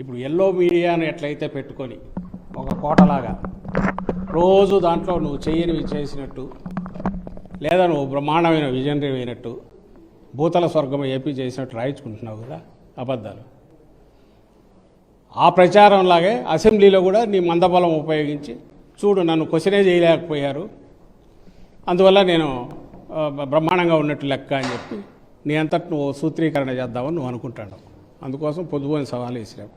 ఇప్పుడు ఎల్లో మీడియాను ఎట్లయితే పెట్టుకొని ఒక కోటలాగా రోజు దాంట్లో నువ్వు చేయనివి చేసినట్టు లేదా నువ్వు బ్రహ్మాండమైన విజనరీ అయినట్టు భూతల స్వర్గం ఏపీ చేసినట్టు రాయించుకుంటున్నావు కదా అబద్ధాలు. ఆ ప్రచారంలాగే అసెంబ్లీలో కూడా నీ మందబలం ఉపయోగించి చూడు నన్ను క్వశ్చనే చేయలేకపోయారు. అందువల్ల నేను బ్రహ్మాండంగా ఉన్నట్టు లెక్క అని చెప్పి నీ అంతటి నువ్వు సూత్రీకరణ చేద్దామని నువ్వు అనుకుంటాడు అందుకోసం పొద్దుపోయిన సవాలు వేసినావు.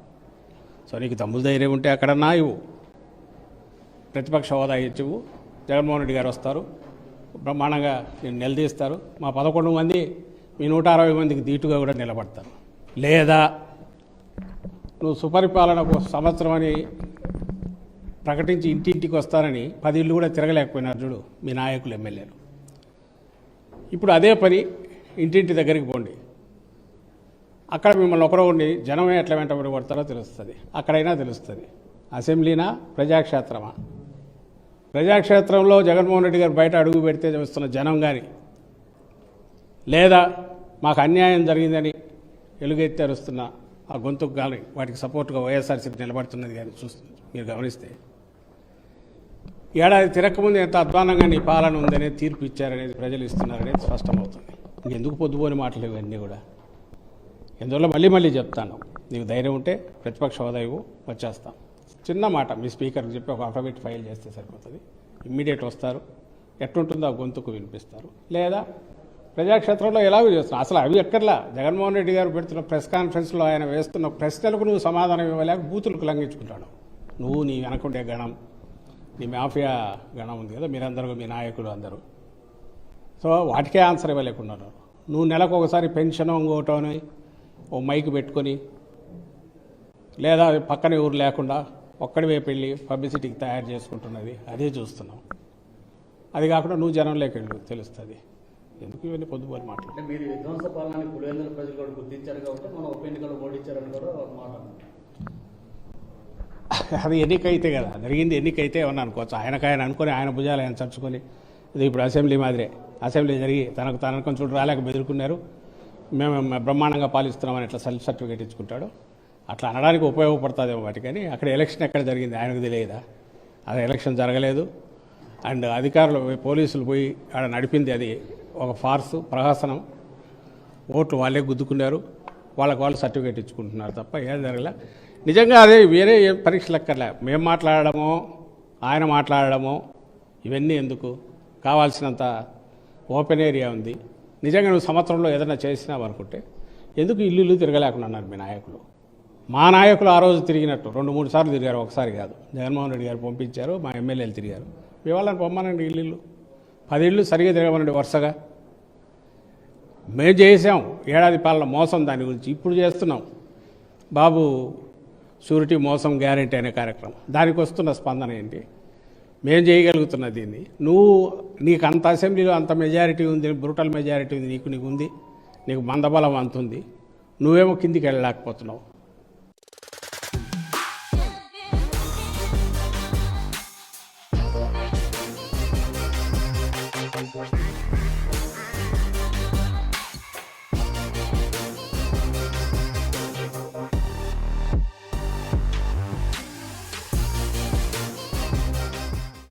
సో నీకు తమ్ముడు ధైర్యం ఉంటే అక్కడన్నా ఇవ్వు. ప్రతిపక్ష హోదా ఇచ్చివు జగన్మోహన్ రెడ్డి గారు వస్తారు. బ్రహ్మాండంగా నేను నిలదీస్తారు. మా పదకొండు మంది మీ నూట అరవై మందికి దీటుగా కూడా నిలబడతారు. లేదా నువ్వు సుపరిపాలనకు సంవత్సరం అని ప్రకటించి ఇంటింటికి వస్తారని పది ఇళ్ళు కూడా తిరగలేకపోయినారు చూడు మీ నాయకులు ఎమ్మెల్యేలు. ఇప్పుడు అదే పని ఇంటింటి దగ్గరికి పోండి. అక్కడ మిమ్మల్ని ఒకరో ఉండి జనమే ఎట్లా వెంట కొడతారో తెలుస్తుంది. అక్కడైనా తెలుస్తుంది. అసెంబ్లీనా ప్రజాక్షేత్రమా? ప్రజాక్షేత్రంలో జగన్మోహన్ రెడ్డి గారు బయట అడుగు పెడితే వస్తున్న జనం కానీ లేదా మాకు అన్యాయం జరిగిందని ఎలుగెత్తి అరుస్తున్న ఆ గొంతుకు కానీ వాటికి సపోర్ట్గా వైఎస్ఆర్సీపీ నిలబడుతున్నది కానీ చూస్తుంది మీరు గమనిస్తే ఏడాది తిరగకముందు ఎంత అధ్వానంగా నీ పాలన ఉందనేది తీర్పు ఇచ్చారనేది ప్రజలు ఇస్తున్నారనేది స్పష్టమవుతుంది. ఇంకెందుకు పొద్దుపోని మాటలు ఇవన్నీ కూడా? ఎందువల్ల మళ్ళీ మళ్ళీ చెప్తాను. నీకు ధైర్యం ఉంటే ప్రతిపక్ష హోదా ఇవ్వు వచ్చేస్తాం. చిన్న మాట మీ స్పీకర్కి చెప్పి ఒక అఫిడవిట్ ఫైల్ చేస్తే సరిపోతుంది. ఇమ్మీడియట్ వస్తారు. ఎట్లుంటుందో ఆ గొంతుకు వినిపిస్తారు. లేదా ప్రజాక్షేత్రంలో ఎలాగో చేస్తున్నావు అసలు అవి ఎక్కర్లా? జగన్మోహన్ రెడ్డి గారు పెడుతున్న ప్రెస్ కాన్ఫరెన్స్లో ఆయన వేస్తున్న ప్రశ్నలకు నువ్వు సమాధానం ఇవ్వలేక బూతులకు లంఘించుకుంటాడు నువ్వు నీ వెనకుండే గణం. నీ మాఫియా గణం ఉంది కదా. మీరందరూ మీ నాయకులు అందరూ. సో వాటికే ఆన్సర్ ఇవ్వలేకుండా నువ్వు నెలకు ఒకసారి పెన్షన్ ఇంకోటోని ఓ మైక్ పెట్టుకొని లేదా పక్కన ఊరు లేకుండా ఒక్కడివే పెళ్ళి పబ్లిసిటీకి తయారు చేసుకుంటున్నది అదే చూస్తున్నాం. అది కాకుండా నువ్వు జనంలోకి వెళ్ళు తెలుస్తుంది. ఎందుకు ఇవన్నీ పొద్దుపోని మాటలు? అంటే మీరు విధ్వంస పాలనని పులివెందుల ప్రజలు కూడా గుర్తించారు కాబట్టి మనం ఉప ఎన్నికలు ఓడించారని కూడా ఒక మాట అన్నారు. అది ఎన్నికైతే కదా జరిగింది ఎన్నికైతే ఏమన్నా అనుకోవచ్చు? ఆయనకు ఆయన అనుకొని ఆయన భుజాలు ఆయన చర్చుకొని ఇది ఇప్పుడు అసెంబ్లీ మాదిరే. అసెంబ్లీ జరిగి తనకు తన కొంచెం రాలేక బెదురుకున్నారు. మేము బ్రహ్మాండంగా పాలిస్తున్నామని ఇట్లా సెల్ఫ్ సర్టిఫికేట్ ఇచ్చుకుంటాడు. అట్లా అనడానికి ఉపయోగపడుతుందేమో వాటి కానీ అక్కడ ఎలక్షన్ ఎక్కడ జరిగింది ఆయనకు తెలియదా? అది ఎలక్షన్ జరగలేదు. అండ్ అధికారులు పోలీసులు పోయి ఆడ నడిపింది అది ఒక ఫార్సు ప్రహసనం. ఓట్లు వాళ్ళే గుద్దుకున్నారు. వాళ్ళకి వాళ్ళు సర్టిఫికేట్ ఇచ్చుకుంటున్నారు తప్ప ఏం జరగలే. నిజంగా అదే వేరే ఏ పరీక్షలు ఎక్కర్లే. మేము మాట్లాడడమో ఆయన మాట్లాడడమో ఇవన్నీ ఎందుకు? కావాల్సినంత ఓపెన్ ఏరియా ఉంది. నిజంగా నువ్వు సంవత్సరంలో ఏదైనా చేసినావు అనుకుంటే ఎందుకు ఇల్లు ఇల్లు తిరగలేకుండా అన్నారు మీ నాయకులు? మా నాయకులు ఆ రోజు తిరిగినట్టు రెండు మూడు సార్లు తిరిగారు ఒకసారి కాదు. జగన్మోహన్ రెడ్డి గారు పంపించారు మా ఎమ్మెల్యేలు తిరిగారు. ఇవాళని వాళ్ళని పొమ్మనండి ఇల్లు ఇల్లు. పది ఇళ్ళు సరిగా తిరగమనండి వరుసగా. మేము చేసాం ఏడాది పాలన మోసం దాని గురించి ఇప్పుడు చేస్తున్నాం. బాబు షూరిటీ మోసం గ్యారెంటీ అనే కార్యక్రమం. దానికి వస్తున్న స్పందన ఏంటి? మేము చేయగలుగుతున్నా దీన్ని. నువ్వు నీకు అంత అసెంబ్లీలో అంత మెజారిటీ ఉంది బ్రూటల్ మెజారిటీ ఉంది నీకు నీకు ఉంది నీకు మందబలం అంత ఉంది నువ్వేమో కిందికి వెళ్ళలేకపోతున్నావు.